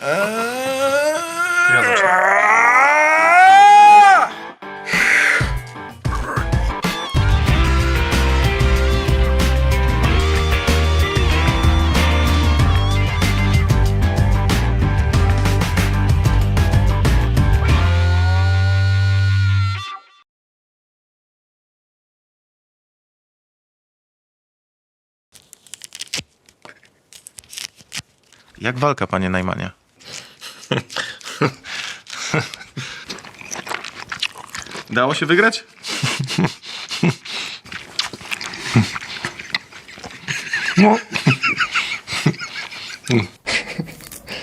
Ja. Jak walka, panie Najmanie? Dało się wygrać?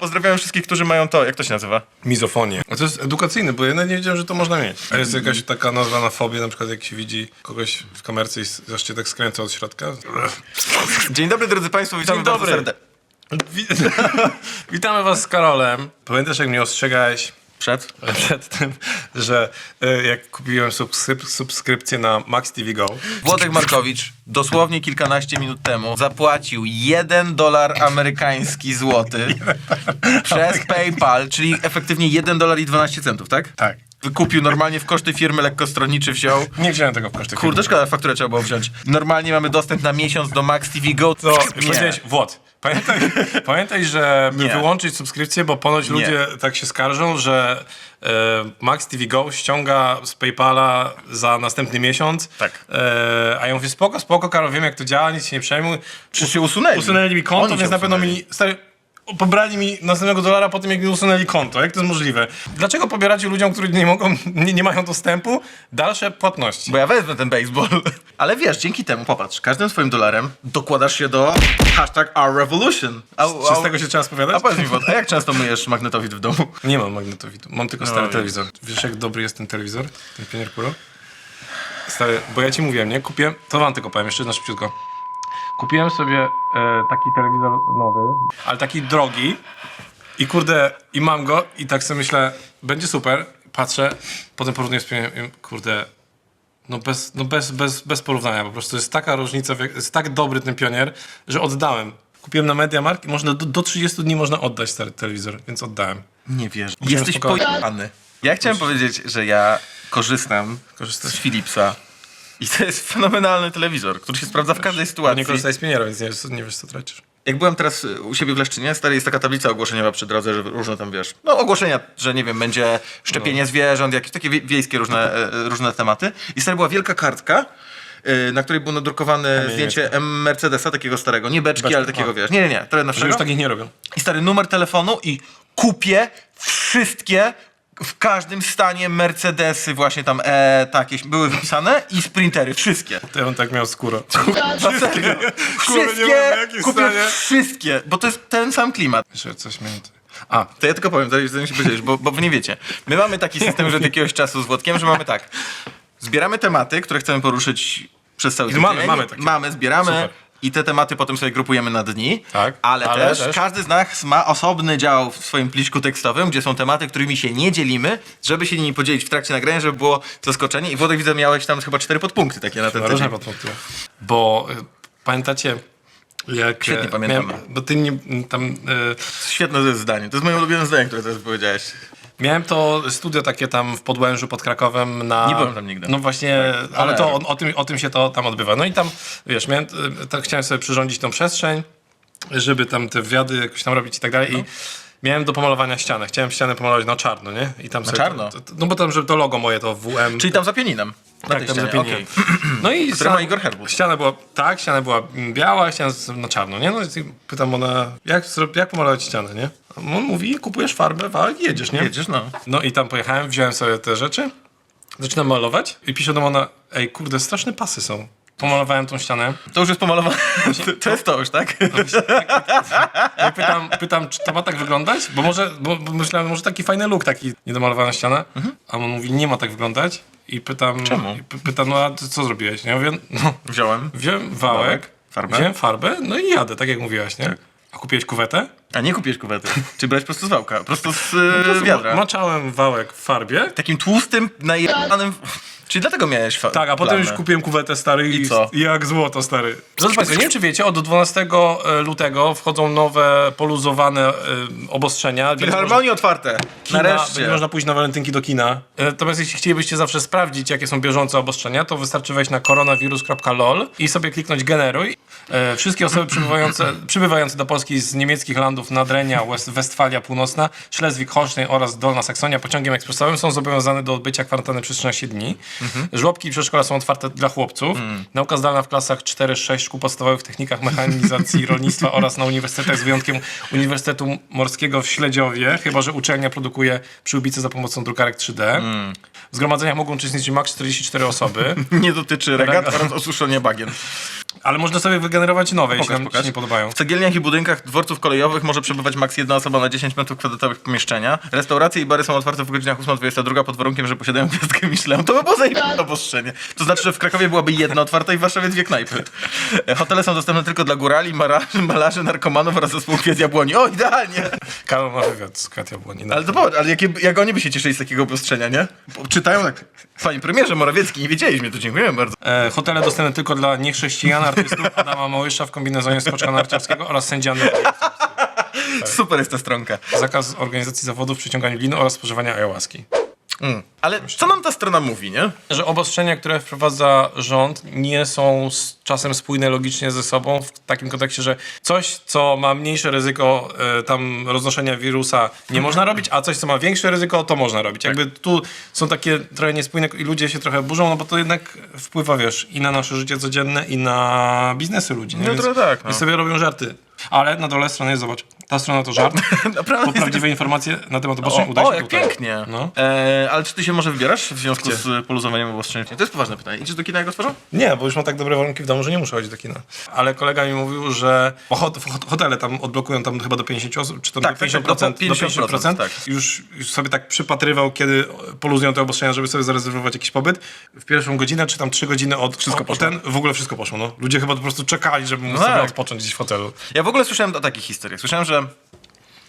Pozdrawiam wszystkich, którzy mają to. Jak to się nazywa? Mizofonię. A to jest edukacyjne, bo ja nawet nie wiedziałem, że to można mieć. A jest jakaś taka nazwana fobia, na przykład jak się widzi kogoś w kamerce i cię tak skręca od środka. Dzień dobry, drodzy Państwo, witamy Dzień dobry. Witamy was z Karolem. Pamiętasz, jak mnie ostrzegałeś Przed? przed tym, że e, jak kupiłem subskryp- subskrypcję na Max TV Go, Włodek Markowicz dosłownie kilkanaście minut temu zapłacił 1 dolar amerykański złoty przez PayPal, czyli efektywnie 1 dolar i 12 centów, tak? tak. Wykupił normalnie w koszty firmy lekkostronniczy wziął. Nie wziąłem tego w koszty. Kurde, szkoda, fakturę trzeba było wziąć. Normalnie mamy dostęp na miesiąc do Max TV Go. To powiedziałeś, Włod, pamiętaj, pamiętaj żeby Nie. wyłączyć subskrypcję, bo ponoć Nie. ludzie tak się skarżą, że e, Max TV Go ściąga z PayPala za następny miesiąc. Tak. E, a ja mówię, spoko, spoko, Karol, wiem jak to działa, nic się nie przejmuj. Przecież się usunęli. Usunęli mi konto, Oni więc na pewno usunęli. mi... Stary, pobrali mi następnego dolara po tym, jak mi usunęli konto. Jak to jest możliwe? Dlaczego pobieracie ludziom, którzy nie mogą, nie, nie mają dostępu, dalsze płatności? Bo ja wezmę ten baseball. Ale wiesz, dzięki temu, popatrz, każdym swoim dolarem dokładasz się do hashtag Our Revolution. Czy z tego się trzeba spowiadać? A powiedz mi, Wod, a jak często myjesz magnetowid w domu? Nie mam magnetowidu, mam tylko stary Oj. telewizor. Wiesz jak dobry jest ten telewizor? Ten Pionier Pro? Stary, bo ja ci mówiłem, nie? Kupiłem, to wam tylko powiem, jeszcze na szybciutko. Kupiłem sobie e, taki telewizor nowy, ale taki drogi i kurde, i mam go i tak sobie myślę, będzie super, patrzę, potem porównuję z Pionierem i kurde, no bez, no bez, bez, bez porównania, po prostu jest taka różnica, w jak- jest tak dobry ten Pionier, że oddałem. Kupiłem na Mediamarkt i można do, do 30 dni można oddać stary telewizor, więc oddałem. Nie wiesz. Musiałem Jesteś spokojnie. pojechany. Ja chciałem powiedzieć, że ja korzystam Korzystasz? z Philipsa. I to jest fenomenalny telewizor, który się sprawdza w każdej Nie sytuacji. korzystaj z pieniera, więc nie, wiesz- nie wiesz, co tracisz. Jak byłem teraz u siebie w Leszczynie, stary, jest taka tablica ogłoszeniowa przy drodze, że różne tam, wiesz, no ogłoszenia, że nie wiem, będzie szczepienie zwierząt, jakieś takie wie- wiejskie różne, e, różne tematy. I stary, była wielka kartka, y, na której było nadrukowane nie, zdjęcie M Mercedesa, takiego starego, nie beczki, ale takiego, a. wiesz, nie, nie, nie, trochę już takich nie robią. I stary numer telefonu i kupię wszystkie w każdym stanie Mercedesy właśnie tam e, takie były wpisane i sprintery, wszystkie. To ja bym tak miał skórę. Wszystkie, wszystkie kupię wszystkie, bo to jest ten sam klimat. Jeszcze coś miałem. A, To ja tylko powiem, zanim się powiedzieć, bo, bo wy nie wiecie. My mamy taki system już od jakiegoś czasu z Włodkiem, że mamy tak. Zbieramy tematy, które chcemy poruszyć przez cały I tydzień. mamy, mamy takie. Mamy, zbieramy. Super. I te tematy potem sobie grupujemy na dni. Tak, Ale, ale też, też- każdy z nas ma osobny dział w swoim pliczku tekstowym, gdzie są tematy, którymi się nie dzielimy, żeby się nimi podzielić w trakcie nagrania, żeby było zaskoczenie. I Włodek widzę, miałeś tam chyba cztery podpunkty takie na ten na różne podpunkty. Bo y, pamiętacie, jak... Świetnie e, pamiętamy. Miałem, bo ty nie, tam... E, Świetne to jest zdanie. To jest moje ulubione zdanie, które teraz powiedziałeś. Miałem to studio takie tam w Podłężu pod Krakowem na... Nie byłem tam nigdy. No właśnie, ale ale- to o, o, tym, o tym się to tam odbywa. No i tam, wiesz, miałem, y, tak chciałem sobie przyrządzić tą przestrzeń, żeby tam te wywiady jakoś tam robić i tak dalej i miałem do pomalowania ścianę. Chciałem ścianę pomalować na czarno, nie? I tam sobie czarno? To, to, no bo tam, żeby to logo moje, to WM... Czyli tam za pianinem. Na Tak, tej tam ścianie, zapieniłem. okej. No i Które ma Igor Herbut. Ściana była, tak, ściana była biała, ściana z- na czarno, nie? No i pytam ona, jak, zro- jak pomalować ścianę, nie? A on mówi, kupujesz farbę, i jedziesz, nie? Jedziesz, no. No i tam pojechałem, wziąłem sobie te rzeczy, zaczynam malować i pisze do mnie ona, ej, kurde, straszne pasy są. Pomalowałem tą ścianę. To już jest pomalowane. To, to jest to już, tak? Ja pytam, pytam, czy to ma tak wyglądać? Bo może, bo, bo myślałem, może taki fajny look, taki niedomalowana ściana. A on mówi, nie ma tak wyglądać. I pytam, Mhm. Czemu? i py- pytam, no a ty co zrobiłeś? Nie? Ja mówię, no, Wziąłem. Wziąłem wałek, Wałek, farbę. wziąłem farbę, no i jadę, tak jak mówiłaś, nie? A kupiłeś kuwetę? A nie kupisz kuwety. Czy brać prosto z wałka? Prosto z e, wiadra. Maczałem wałek w farbie, Takim tłustym, najebanym... Czyli dlatego miałeś fa- Tak, a potem plany. już kupiłem kuwetę stary i, I co? jak złoto stary. Drodzy Państwo, nie wiem czy wiecie, od 12 lutego wchodzą nowe, poluzowane e, obostrzenia. Filharmonie otwarte. kina, Nareszcie. będzie można pójść na walentynki do kina. E, Natomiast jeśli chcielibyście zawsze sprawdzić, jakie są bieżące obostrzenia, to wystarczy wejść na koronawirus.lol i sobie kliknąć generuj. E, Wszystkie osoby przybywające, przybywające do Polski z niemieckich landów Nadrenia, West, Westfalia Północna, Szlezwik-Holstein oraz Dolna Saksonia pociągiem ekspresowym są zobowiązane do odbycia kwarantanny przez 13 dni. Żłobki i przedszkola są otwarte dla chłopców. Nauka zdalna w klasach 4-6 szkół podstawowych w technikach mechanizacji rolnictwa oraz na uniwersytetach z wyjątkiem Uniwersytetu Morskiego w Śledziowie, chyba że uczelnia produkuje przyłbice za pomocą drukarek 3D. W zgromadzeniach mogą uczestniczyć maks 44 osoby, Nie dotyczy regat Regat. oraz osuszenia bagien. Ale można sobie wygenerować nowe, jeśli Pokaż, nam pokaż. się nie podobają. W cegielniach i budynkach dworców kolejowych może przebywać maks jedna osoba na 10 metrów kwadratowych pomieszczenia. Restauracje i bary są otwarte w godzinach 8-22 pod warunkiem, że posiadają gwiazdkę Michelin. To by było zajebiste obostrzenie. To znaczy, że w Krakowie byłaby jedna otwarta i w Warszawie dwie knajpy. E, Hotele są dostępne tylko dla górali, mararzy, malarzy, narkomanów oraz zespołu Kwiat Jabłoni. O, idealnie! Karol ma wywiad z Katia Błoni. Ale to powiedz, ale jakie, jak oni by się cieszyli z takiego obostrzenia, nie? Bo Czytają tak. Panie premierze Morawiecki, nie wiedzieliśmy, to dziękujemy bardzo. E, hotele dostępne tylko dla niechrześcijan, artystów Adama Małysza w kombinezonie skoczka narciarskiego oraz sędziany. Super jest ta stronka. Zakaz organizacji zawodów, przyciąganiu lin oraz spożywania ayahuaski. Mm. Ale co nam ta strona mówi, nie? Że obostrzenia, które wprowadza rząd, nie są z czasem spójne logicznie ze sobą, w takim kontekście, że coś, co ma mniejsze ryzyko e, tam roznoszenia wirusa, nie można robić, a coś, co ma większe ryzyko, to można robić. Jakby tu są takie trochę niespójne i ludzie się trochę burzą, no bo to jednak wpływa, wiesz, i na nasze życie codzienne, i na biznesy ludzi. nie? No Więc, trochę tak, no. Więc sobie robią żarty. Ale na dole strony jest, zobacz, ta strona to żart, Naprawdę bo prawdziwe informacje na temat obostrzeń O, uda się o jak tutaj. pięknie. No. E, ale czy ty się może wybierasz w związku z poluzowaniem obostrzeń? To jest poważne pytanie. Idziesz do kina jak otworzą? Nie, bo już mam tak dobre warunki w domu, że nie muszę chodzić do kina. Ale kolega mi mówił, że bo hot, hot, hotele tam odblokują tam chyba do 50 osób, czy tam Tak, do tak, 50%, tak, do do 50%, 50%, tak. już, już sobie tak przypatrywał, kiedy poluzują te obostrzenia, żeby sobie zarezerwować jakiś pobyt. W pierwszą godzinę, czy tam trzy godziny od Wszystko o, poszło. ten, w ogóle wszystko poszło. No. Ludzie chyba po prostu czekali, żeby móc No sobie tak. odpocząć gdzieś w hotelu. Ja w ogóle słyszałem o takich historiach. Słyszałem, że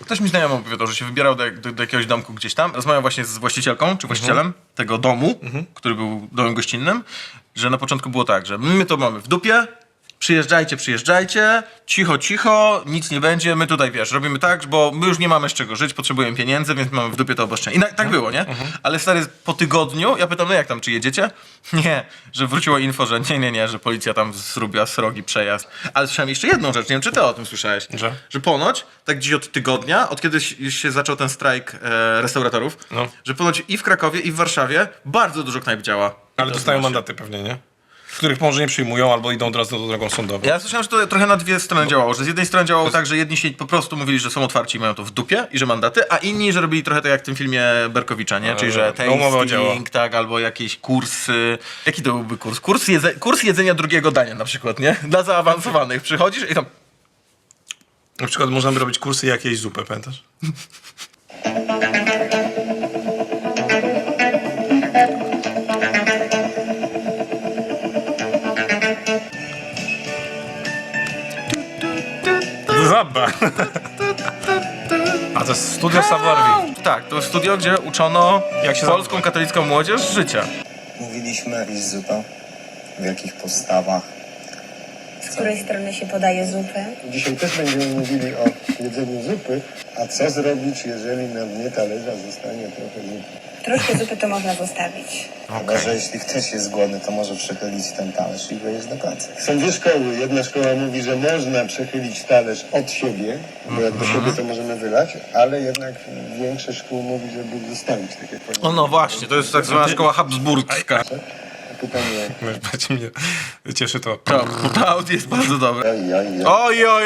ktoś mi znajomy opowiadał, że się wybierał do, do, do jakiegoś domku gdzieś tam, rozmawiał właśnie z właścicielką, czy właścicielem tego domu, który był domem gościnnym, że na początku było tak, że my to mamy w dupie, przyjeżdżajcie, przyjeżdżajcie, cicho, cicho, nic nie będzie, my tutaj, wiesz, robimy tak, bo my już nie mamy z czego żyć, potrzebujemy pieniędzy, więc mamy w dupie to obostrzenie. I na, tak było, nie? Ale stary, po tygodniu, ja pytam, no jak tam, czy jedziecie? Nie, że wróciło info, że nie, nie, nie, że policja tam zrobiła srogi przejazd. Ale słyszałem jeszcze jedną rzecz, nie wiem, czy ty o tym słyszałeś? Że? Że ponoć, tak gdzieś od tygodnia, od kiedy się- zaczął ten strajk e, restauratorów, No. że ponoć i w Krakowie, i w Warszawie bardzo dużo knajp działa. Ale dostają mandaty pewnie, nie? Których może nie przyjmują, albo idą od razu do drogą sądową. Ja słyszałem, że to trochę na dwie strony działało, że z jednej strony działało tak, że jedni się po prostu mówili, że są otwarci i mają to w dupie i że mandaty, a inni, że robili trochę tak jak w tym filmie Berkowicza, nie? Czyli, że no, umowa o dzieło. tasting, tak, albo jakieś kursy. Jaki to byłby kurs? Kurs, jedze kurs jedzenia drugiego dania na przykład, nie? Dla zaawansowanych. Przychodzisz i tam... Na przykład można by robić kursy jakiejś zupy, pamiętasz? Zaba. A to jest studio Savoir Vivre. Tak, to jest studio, gdzie uczono Jak się polską katolicką młodzież życia. Mówiliśmy iść zupę, w jakich postawach. Z której strony się podaje zupę? Dzisiaj też będziemy mówili o jedzeniu zupy, a co zrobić, jeżeli na dnie talerza zostanie trochę zupy. Troszkę zupy to można zostawić. Chyba, że jeśli ktoś jest głodny, to może przechylić ten talerz i wyjeść do końca. Są dwie szkoły. Jedna szkoła mówi, że można przechylić talerz od siebie, bo jak do siebie to możemy wylać, ale jednak większość szkół mówi, żeby zostawić tak powinno. O no właśnie, to jest tak zwana szkoła habsburgska. Pytanie, Bardziej mnie cieszy to. To jest bardzo dobre. oj, oj, oj. Oj, oj,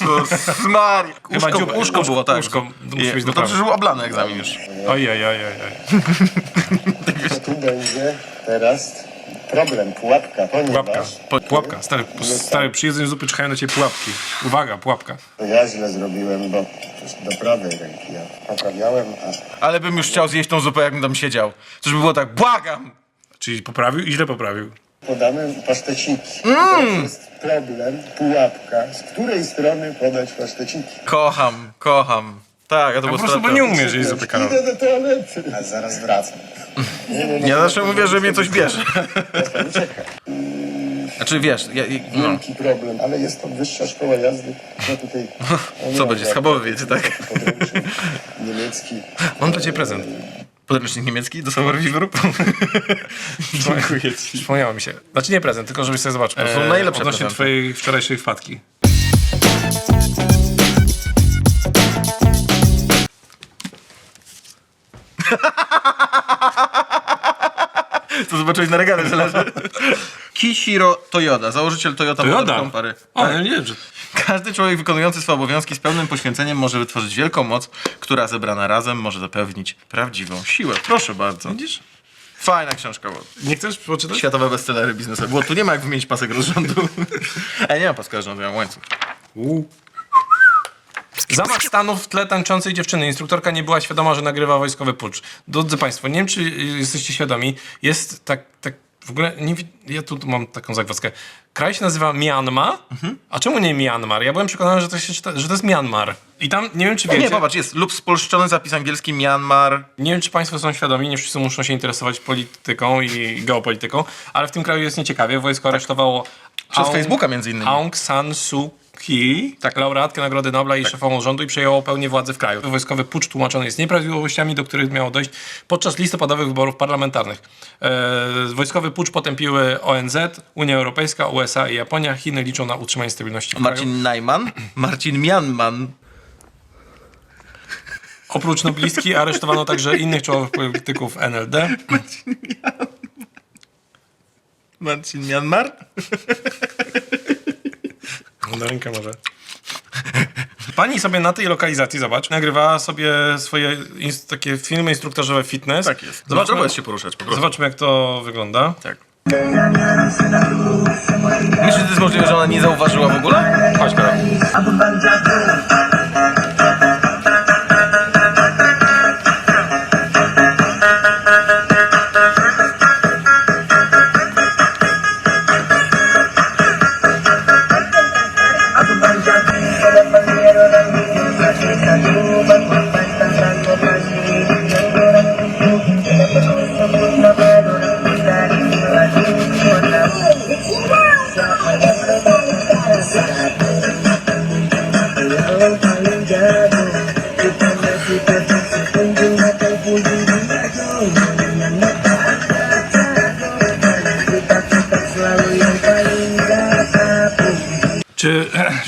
Jezus Maria. Chyba Uszko, dziób- uszko uszko- było, tak. uszko musi być no do to przecież był oblany egzamin już. Ojej, ojej, ojej. To tu będzie teraz problem, pułapka, Pułapka. ponieważ Pułapka. Stary, stary, przy jedzeniu zupy czekają na ciebie pułapki. Uwaga, pułapka. to ja źle zrobiłem, bo do prawej ręki ja poprawiałem, a Ale bym już chciał zjeść tą zupę, jakbym tam siedział. Coś by było tak, błagam! Czyli poprawił i źle poprawił. podamy paszteciki. To jest problem, pułapka, z której strony podać paszteciki. Kocham, kocham. Tak, a to Po było prostu, bo 100 lat nie umiesz jeść zupy, Karol. Idę do toalety. A zaraz wracam. Nie, nie, nie, Ja zawsze mówię, że mnie coś bierze. Czekaj. Znaczy wiesz, ja, ja- no. Wielki problem, ale jest to wyższa szkoła jazdy. No tutaj, no nie Co ma będzie, żadnych schabowy wiecie, tak? podręcznik Niemiecki. Mam dla ciebie prezent. Podręcznik niemiecki do samorewiworu? Dziękuję ci. Przypomniało mi się. Znaczy nie prezent, tylko żebyś sobie zobaczył. To są najlepsze Odnośnie prezenty. twojej wczorajszej wpadki. Co zobaczyłeś na regale, że leży? Kishiro Toyoda, założyciel Toyota Toyoda? Company. O, ja nie wiem, że... Każdy człowiek wykonujący swoje obowiązki z pełnym poświęceniem może wytworzyć wielką moc, która zebrana razem może zapewnić prawdziwą siłę. Proszę bardzo. Widzisz? Fajna książka. Bo Nie chcesz przeczytać? światowe bestsellery biznesowe. Bo tu nie ma jak wymienić pasek rozrządu. A nie ma paska rozrządu, ja mam łańcuch. Zamach stanu w tle tańczącej dziewczyny. Instruktorka nie była świadoma, że nagrywa wojskowy pucz. Drodzy Państwo, nie wiem, czy jesteście świadomi, jest tak, tak w ogóle, nie, wi- ja tu mam taką zagwozdkę. Kraj się nazywa Myanmar, a czemu nie Myanmar? Ja byłem przekonany, że to, się czyta, że to jest Myanmar. I tam, nie wiem, czy wiecie, Nie, popatrz, jest lub spolszczony zapis angielski Myanmar. nie wiem, czy Państwo są świadomi, nie wszyscy muszą się interesować polityką i geopolityką, ale w tym kraju jest nieciekawie. Wojsko aresztowało Przez Aung- Facebooka między innymi. Aung San Suu Kyi, tak. laureatkę Nagrody Nobla i szefową rządu i przejęło pełnię władzy w kraju. Wojskowy pucz tłumaczony jest nieprawidłowościami, do których miało dojść podczas listopadowych wyborów parlamentarnych. E, wojskowy pucz potępiły ONZ, Unia Europejska, USA i Japonia. Chiny liczą na utrzymanie stabilności w kraju. Marcin Najman, Marcin Mianman. Oprócz noblistki aresztowano także innych czołowych polityków NLD. Marcin Mianmar? Na rękę może. Pani sobie na tej lokalizacji, zobacz, nagrywała sobie swoje ins- takie filmy instruktażowe fitness. Tak jest. Zobaczmy, się poruszać po prostu. zobaczmy jak to wygląda. Tak. Myślisz, że to jest możliwe, że ona nie zauważyła w ogóle? Chodź, Karol.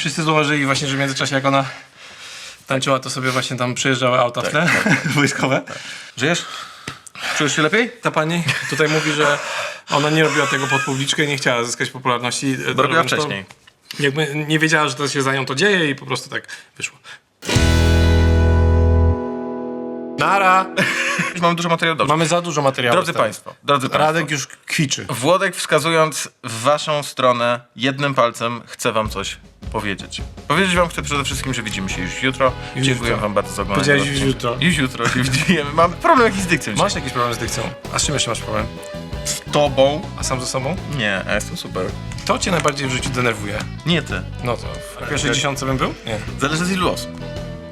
Wszyscy zauważyli właśnie, że w międzyczasie jak ona tańczyła, to sobie właśnie tam przyjeżdżały auta w tle wojskowe? Żyjesz? Czujesz się lepiej? Ta pani tutaj mówi, że ona nie robiła tego pod publiczkę i nie chciała zyskać popularności. Bo robiła to- wcześniej. Jakby nie wiedziała, że to się za nią to dzieje i po prostu tak wyszło. Nara! Mam dużo materiału. Dobrze. Mamy za dużo materiału. Drodzy Państwo, drodzy Państwo. Radek już kwiczy. Włodek wskazując w waszą stronę jednym palcem chce wam coś powiedzieć. Powiedzieć wam chcę przede wszystkim, że widzimy się już jutro. Już Dziękuję jutro. wam bardzo za oglądanie. Powiedziałeś już jutro. Już jutro się widzimy. Mam problem jakiś z dykcją dzisiaj. Masz jakiś problem z dykcją? A z czym jeszcze masz problem? z tobą? A sam ze sobą? Nie, ja jestem super. Kto cię najbardziej w życiu denerwuje? Nie ty. No to w pierwszej dziesiątce bym był? Nie. Zależy z ilu osób.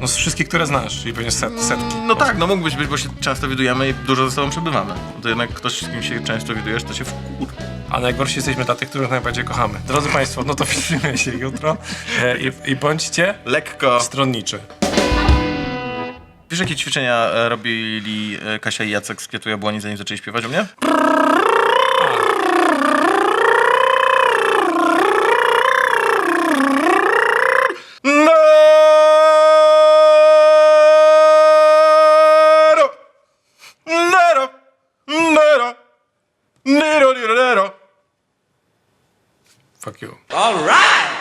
No z wszystkich, które znasz, czyli pewnie set, setki. No tak, no mógłbyś być, bo się często widujemy i dużo ze sobą przebywamy. To jednak ktoś, z kim się często widujesz, to się wkur... A najgorsi jesteśmy dla tych, których najbardziej kochamy. Drodzy Państwo, no to widzimy się jutro e, i, i bądźcie Lekko. stronniczy. Wiesz, jakie ćwiczenia e, robili e, Kasia i Jacek z Kwiatu Jabłoni, zanim zaczęli śpiewać u mnie?